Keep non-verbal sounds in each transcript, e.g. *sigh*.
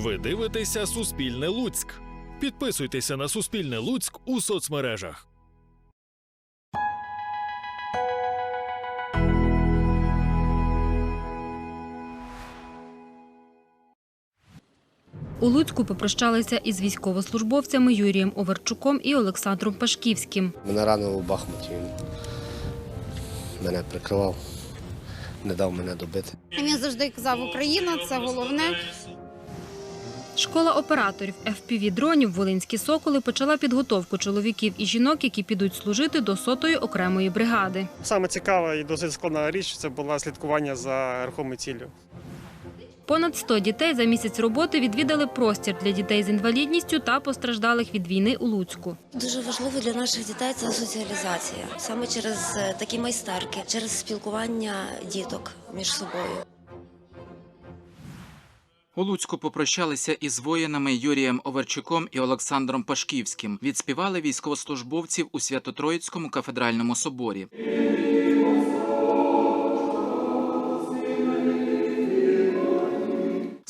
Ви дивитеся Суспільне Луцьк. Підписуйтеся на Суспільне Луцьк у соцмережах. У Луцьку попрощалися із військовослужбовцями Юрієм Оверчуком і Олександром Пашківським. Мене ранило в Бахмуті. Він мене прикривав, не дав мене добити. Він завжди казав, Україна це головне. Школа операторів fpv дронів Волинські соколи почала підготовку чоловіків і жінок, які підуть служити до сотої окремої бригади. Саме цікава і досить складна річ це було слідкування за рухомою ціллю. Понад 100 дітей за місяць роботи відвідали простір для дітей з інвалідністю та постраждалих від війни у Луцьку. Дуже важливо для наших дітей це соціалізація саме через е, такі майстерки, через спілкування діток між собою. У Луцьку попрощалися із воїнами Юрієм Оверчуком і Олександром Пашківським. Відспівали військовослужбовців у Свято-Троїцькому кафедральному соборі. –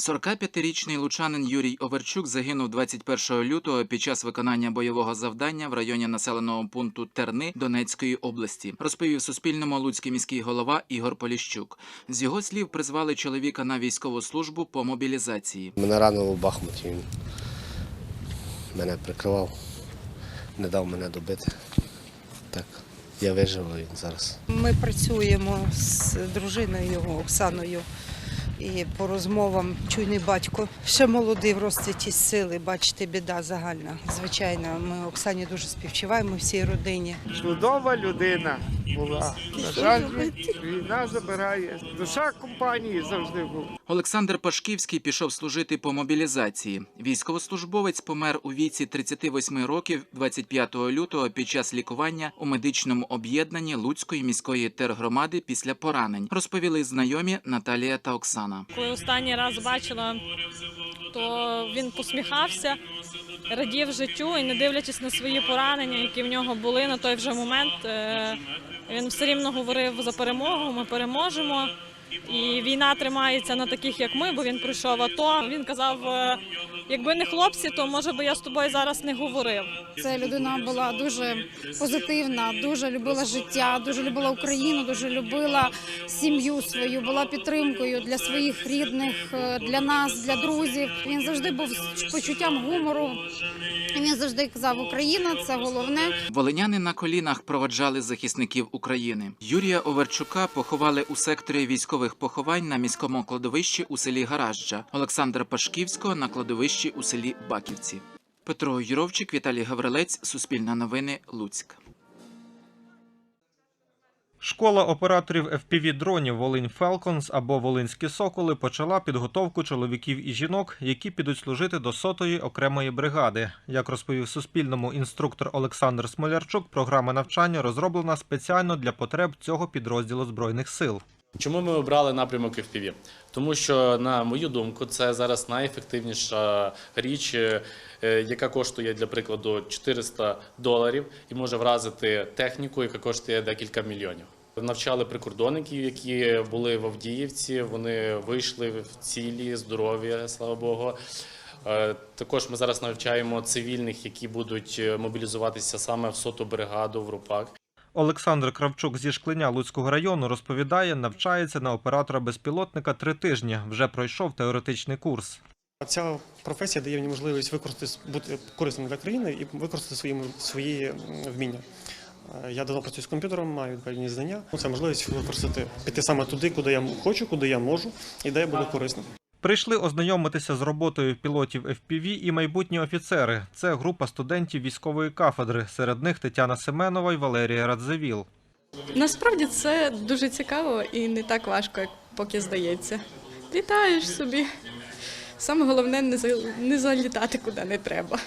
45-річний лучанин Юрій Оверчук загинув 21 лютого під час виконання бойового завдання в районі населеного пункту Терни Донецької області. Розповів Суспільному луцький міський голова Ігор Поліщук. З його слів призвали чоловіка на військову службу по мобілізації. Мене ранило в Бахмуті. Він мене прикривав, не дав мене добити. Так, я вижив, а він зараз. Ми працюємо з дружиною його Оксаною. І по розмовам чуйний батько ще молодий в розцвіті сили. Бачите, біда загальна. Звичайно, ми Оксані дуже співчуваємо всій родині. чудова людина була. На жаль, війна забирає. Душа компанії завжди був. Олександр Пашківський пішов служити по мобілізації. Військовослужбовець помер у віці 38 років 25 лютого під час лікування у медичному об'єднанні Луцької міської тергромади після поранень. Розповіли знайомі Наталія та Оксана. Коли останній раз бачила, то він посміхався, радів життю і не дивлячись на свої поранення, які в нього були на той вже момент, е, він все рівно говорив за перемогу. Ми переможемо. І війна тримається на таких, як ми, бо він пройшов АТО. Він казав: е, якби не хлопці, то може би я з тобою зараз не говорив. Це людина була дуже позитивна, дуже любила життя, дуже любила Україну, дуже любила сім'ю свою, була підтримкою для своїх рідних, е, для нас, для друзів. Він завжди був з почуттям гумору. Він завжди казав, Україна це головне. Волиняни на колінах проводжали захисників України. Юрія Оверчука поховали у секторі військових поховань на міському кладовищі у селі Гаражджа, Олександра Пашківського на кладовищі у селі Баківці. Петро Юровчик, Віталій Гаврилець, Суспільне новини, Луцьк. Школа операторів FPV-дронів Волинь Falcons або Волинські Соколи почала підготовку чоловіків і жінок, які підуть служити до сотої окремої бригади. Як розповів Суспільному інструктор Олександр Смолярчук, програма навчання розроблена спеціально для потреб цього підрозділу збройних сил. Чому ми обрали напрямок FPV? Тому що, на мою думку, це зараз найефективніша річ, е, яка коштує, для прикладу, 400 доларів і може вразити техніку, яка коштує декілька мільйонів. Навчали прикордонників, які були в Авдіївці. Вони вийшли в цілі, здорові, слава Богу. Е, Також ми зараз навчаємо цивільних, які будуть е, мобілізуватися саме в соту бригаду в РУПАК. Олександр Кравчук зі Шклиня Луцького району розповідає, навчається на оператора безпілотника три тижні. Вже пройшов теоретичний курс. Ця професія дає мені можливість використати бути корисним для країни і використати свої, свої вміння. Е, Я давно працюю з комп'ютером, маю певні знання. Це можливість використати піти саме туди, куди я хочу, куди я можу, і де я буду корисним. Прийшли ознайомитися з роботою пілотів FPV і майбутні офіцери. Це група студентів військової кафедри. Серед них Тетяна Семенова і Валерія Радзивіл. Насправді це дуже цікаво і не так важко, як поки здається. Літаєш собі. Саме головне не, за, не залітати куди не треба.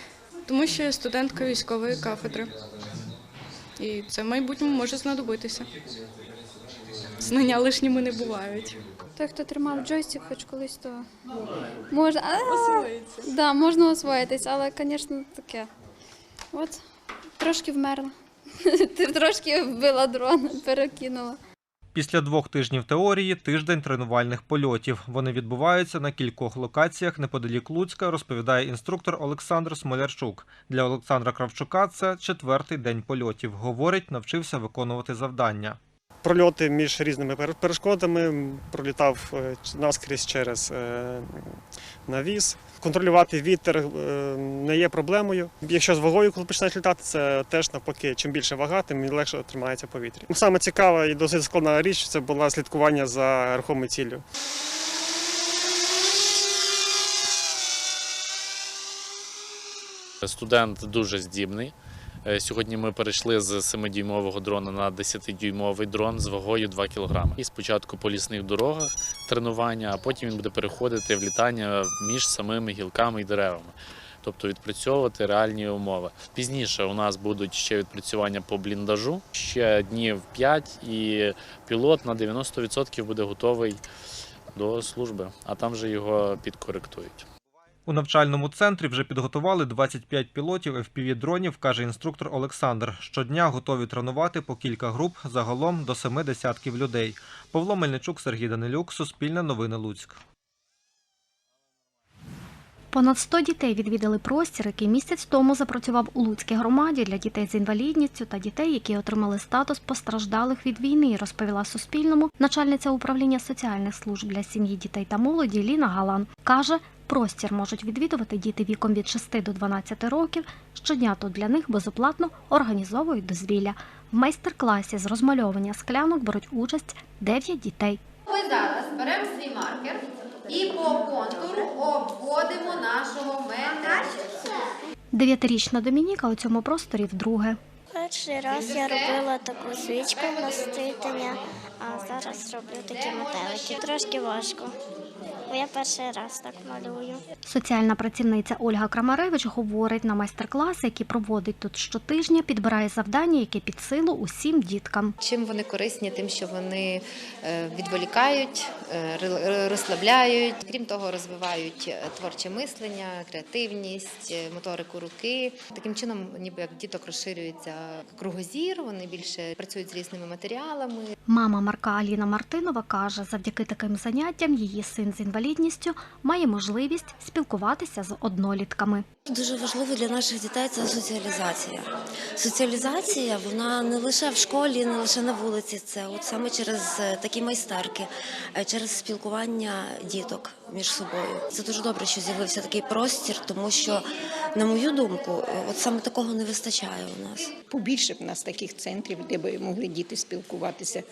Тому що я студентка військової кафедри. І це в майбутньому може знадобитися. Знання лишніми не бувають. Той, хто тримав джойстик хоч колись, то можна, Освоїться. да, можна освоїтись, але, звісно, таке. От, трошки вмерла. *laughs* Трошки вбила дрон, перекинула. Після двох тижнів теорії тиждень тренувальних польотів. Вони відбуваються на кількох локаціях неподалік Луцька, розповідає інструктор Олександр Смолярчук. Для Олександра Кравчука це четвертий день польотів. Говорить, навчився виконувати завдання. Прольоти між різними перешкодами пролітав е, наскрізь через е, навіс. Контролювати вітер е, не є проблемою. Якщо з вагою, коли починаєш літати, це теж навпаки, чим більше вага, тим легше тримається повітря. Саме цікава і досить складна річ це була слідкування за рухомою ціллю. Студент дуже здібний. Е, Сьогодні ми перейшли з 7-дюймового дрона на 10-дюймовий дрон з вагою 2 кг. І спочатку по лісних дорогах тренування, а потім він буде переходити в літання між самими гілками і деревами. Тобто відпрацьовувати реальні умови. Пізніше у нас будуть ще відпрацювання по бліндажу, ще днів 5, і пілот на 90% буде готовий до служби, а там вже його підкоректують. У навчальному центрі вже підготували 25 пілотів FPV-дронів, каже інструктор Олександр. Щодня готові тренувати по кілька груп, загалом до семи десятків людей. Павло Мельничук, Сергій Данилюк, Суспільне новини Луцьк. Понад 100 дітей відвідали простір, який місяць тому запрацював у Луцькій громаді для дітей з інвалідністю та дітей, які отримали статус постраждалих від війни, розповіла Суспільному начальниця управління соціальних служб для сім'ї, дітей та молоді Ліна Галан. Каже, простір можуть відвідувати діти віком від 6 до 12 років. Щодня тут для них безоплатно організовують дозвілля. В майстер-класі з розмальовування склянок беруть участь 9 дітей. Ми зараз беремо свій маркер і по контуру обводимо нашого медведя. Дев'ятирічна Домініка у цьому просторі вдруге. Перший раз я робила таку свічку наститання, а зараз роблю такі метелики. Трошки важко, бо я перший раз так малюю. Соціальна працівниця Ольга Крамаревич говорить на майстер-класи, які проводить тут щотижня, підбирає завдання, які під силу усім діткам. Чим вони корисні? Тим, що вони е, відволікають, е, розслабляють. Крім того, розвивають е, творче мислення, креативність, е, моторику руки. Таким чином, ніби як діток розширюється кругозір, вони більше працюють з різними матеріалами. Мама Марка Аліна Мартинова каже, завдяки таким заняттям її син з інвалідністю має можливість спілкуватися з однолітками. Дуже важливо для наших дітей це соціалізація. Соціалізація вона не лише в школі, не лише на вулиці. Це от саме через е, такі майстерки, е, через спілкування діток між собою. Це дуже добре, що з'явився такий простір, тому що, на мою думку, от саме такого не вистачає у нас. Побільше б у нас таких центрів, де б могли діти спілкуватися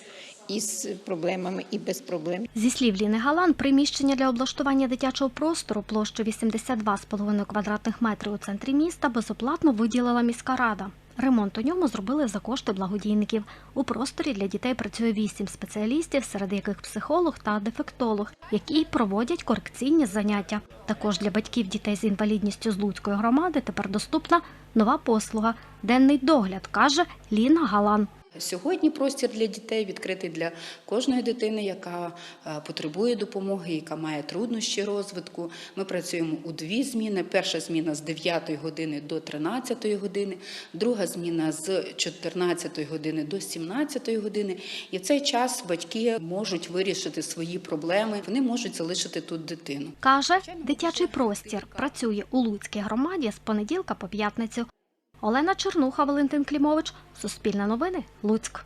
із проблемами і без проблем. Зі слів Ліни Галан, приміщення для облаштування дитячого простору площу 82,5 квадратних метрів у центрі міста безоплатно виділила міська рада. Ремонт у ньому зробили за кошти благодійників. У просторі для дітей працює вісім спеціалістів, серед яких психолог та дефектолог, які проводять корекційні заняття. Також для батьків дітей з інвалідністю з Луцької громади тепер доступна нова послуга денний догляд, каже Ліна Галан. Сьогодні простір для дітей відкритий для кожної дитини, яка е, потребує допомоги, яка має труднощі розвитку. Ми працюємо у дві зміни. Перша зміна з 9 години до 13 години, друга зміна з 14 години до 17 години. І в цей час батьки можуть вирішити свої проблеми. Вони можуть залишити тут дитину. Каже, дитячий простір працює у Луцькій громаді з понеділка по п'ятницю. Олена Чернуха, Валентин Клімович, Суспільне новини, Луцьк.